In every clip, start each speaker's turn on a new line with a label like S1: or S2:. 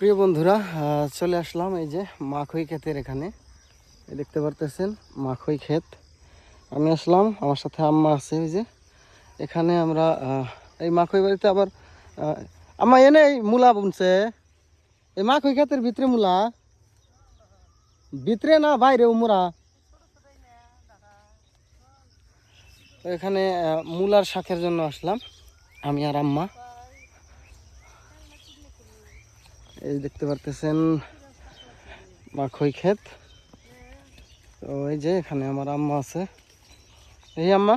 S1: প্রিয় বন্ধুরা চলে আসলাম এই যে মাখই ক্ষেতের এখানে। দেখতে পারতেছেন, মাখই ক্ষেত। আমি আসলাম, আমার সাথে আম্মা আছে ওই যে। এখানে আমরা এই মাখই বাড়িতে আবার আম্মা এনে এই মূলা বুনছে। এই মাখই ক্ষেতের ভিতরে মূলা? ভিতরে না বাইরে উমরা এখানে মূলার শাকের জন্য আসলাম, আমি আর আম্মা। এই দেখতে পারতেছেন মাখই ক্ষেত। তো এই যে এখানে আমার আম্মা আছে। এই আম্মা?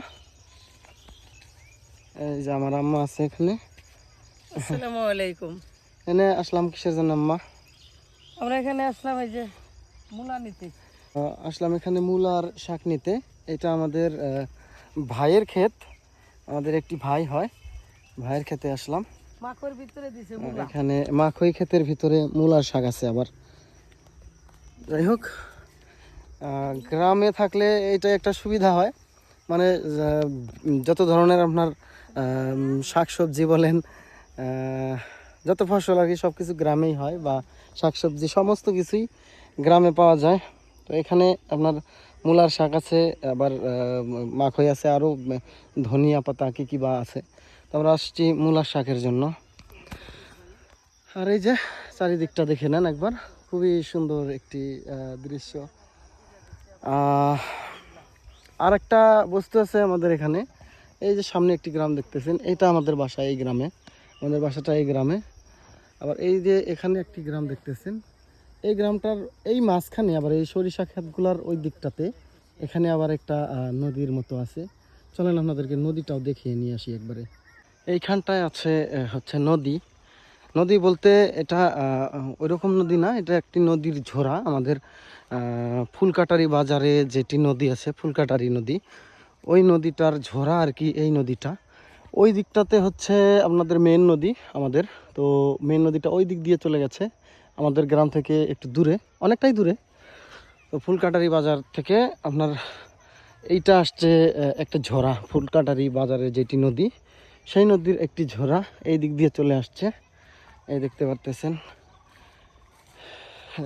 S1: এই যে আমার আম্মা আছে এখানে।
S2: আসসালামু আলাইকুম।
S1: এনে আসলাম কিসের জন্য আম্মা?
S2: আমরা এখানে আসলাম এই যে মূলা নিতে।
S1: আসলাম এখানে মূলার শাক নিতে। এটা আমাদের ভাইয়ের ক্ষেত। আমাদের একটি ভাই হয়। ভাইয়ের ক্ষেতে আসলাম।
S2: মাকড় ভিতরে দিছে মূলা।
S1: এখানে মাখই ক্ষেতের ভিতরে মূলার শাক আছে আবার। যাই হোক গ্রামে থাকলে এটা একটা সুবিধা হয়। মানে যত ধরনের আপনার শাক সবজি বলেন যত ফসল আর কি সব কিছু গ্রামেই হয় বা শাক সবজি সমস্ত কিছুই গ্রামে পাওয়া যায়। তো এখানে আপনার মূলার শাক আছে আবার মাখই আছে আরও ধনিয়া পাতা কী কী বা আছে। তো আমরা আসছি মূলার শাকের জন্য। আর এই যে চারিদিকটা দেখে নেন একবার, খুবই সুন্দর একটি দৃশ্য। আর একটা বস্তু আছে আমাদের এখানে। এই যে সামনে একটি গ্রাম দেখতেছেন, এটা আমাদের বাসা এই গ্রামে। আমাদের বাসাটা এই গ্রামে। আবার এই যে এখানে একটি গ্রাম দেখতেছেন, এই গ্রামটার এই মাঝখানে আবার এই সরিষা ক্ষেতগুলার ওই দিকটাতে এখানে আবার একটা নদীর মতো আছে। চলেন আপনাদেরকে নদীটাও দেখিয়ে নিয়ে আসি একবারে। এইখানটায় আছে হচ্ছে নদী। নদী বলতে এটা ওই রকম নদী না, এটা একটি নদীর ঝোড়া। আমাদের ফুলকাটারি বাজারে যেটি নদী আছে, ফুলকাটারি নদী, ওই নদীটার ঝোড়া আর কি এই নদীটা। ওই দিকটাতে হচ্ছে আপনাদের মেন নদী আমাদের। তো মেন নদীটা ওই দিক দিয়ে চলে গেছে, আমাদের গ্রাম থেকে একটু দূরে, অনেকটাই দূরে। তো ফুলকাটারি বাজার থেকে আপনার এইটা আসছে একটা ঝোড়া, ফুলকাটারি বাজারে যেটি নদী। সেই নদীর একটি ঝোড়া এই দিক দিয়ে চলে আসছে। এই দেখতে পারতেছেন।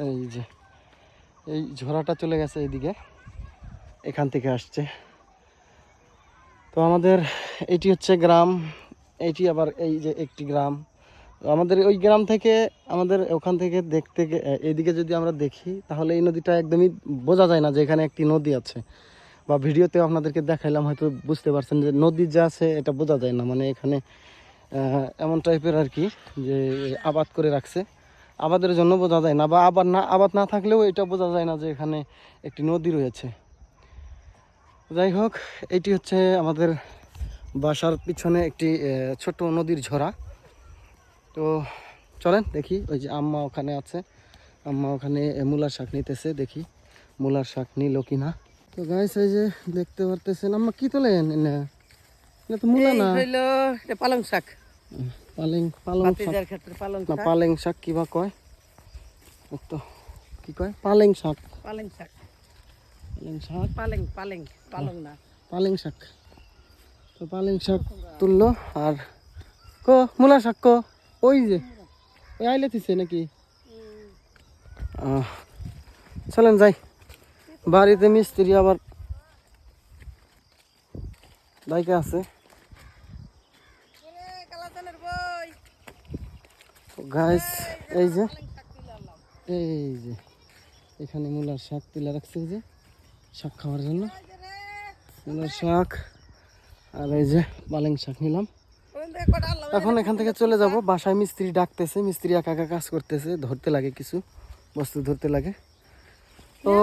S1: এই যে, এই ঝোড়াটা চলে গেছে এইদিকে এখান থেকে আসছে। তো আমাদের এটি হচ্ছে গ্রাম, এটি আবার এই যে একটি গ্রাম। আমাদের ওই গ্রাম থেকে, আমাদের ওখান থেকে দেখতে এইদিকে যদি আমরা দেখি, তাহলে এই নদীটা একদমই বোঝা যায় না যে এখানে একটি নদী আছে। বা ভিডিওতে আপনাদেরকে দেখাইলাম, হয়তো বুঝতে পারছেন যে নদী যা আছে, এটা বোঝা যায় না। মানে এখানে এমন টাইপের আর কি যে আবাদ করে রাখছে। আবাদের জন্য বোঝা যায় না বা আবাদ না আবাদ না থাকলেও এটা বোঝা যায় না যে এখানে একটি নদী রয়েছে। যাই হোক, এটি হচ্ছে আমাদের বাসার পিছনে একটি ছোট নদীর ঝরা। তো চলেন দেখি, ওই যে আম্মা ওখানে আছে। আম্মা ওখানে মূলার শাক নিতেছে, দেখি মূলার শাক নিল কিনা। তো গাইস এই যে দেখতে পারতেছেন আম্মা কি তোলেন এনে? এটা তো মূলা
S2: এই
S1: না?
S2: হইল এটা পালং শাক।
S1: পালং পালং শাক।
S2: ক্ষেত্রে পালং শাক।
S1: পালেং শাক কিবা কয়? তো কি কয়? পালং শাক।
S2: পালং শাক।
S1: পালং শাক?
S2: পালেং পালং পালং না।
S1: পালং শাক। তো পালং শাক তুললো আর কো মূলা শাক কো? ওই যে ওই আইলে দিছে নাকি? আহ, চলেন যাই। বাড়িতে মিস্ত্রি আবার দায়িকা আছে। গাছ এই যে এই যে, এখানে মূলার শাক তুলে রাখছে যে, শাক খাওয়ার জন্য। মূলার শাক আর এই যে পালেং শাক নিলাম। এখন এখান থেকে চলে যাব, বাসায় মিস্ত্রি ডাকতেছে, মিস্ত্রি একা একা কাজ করতেছে, ধরতে লাগে কিছু, বস্তু ধরতে লাগে। তো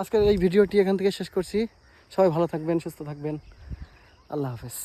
S1: আজকের এই ভিডিওটি এখান থেকে শেষ করছি। সবাই ভালো থাকবেন সুস্থ থাকবেন। আল্লাহ হাফেজ।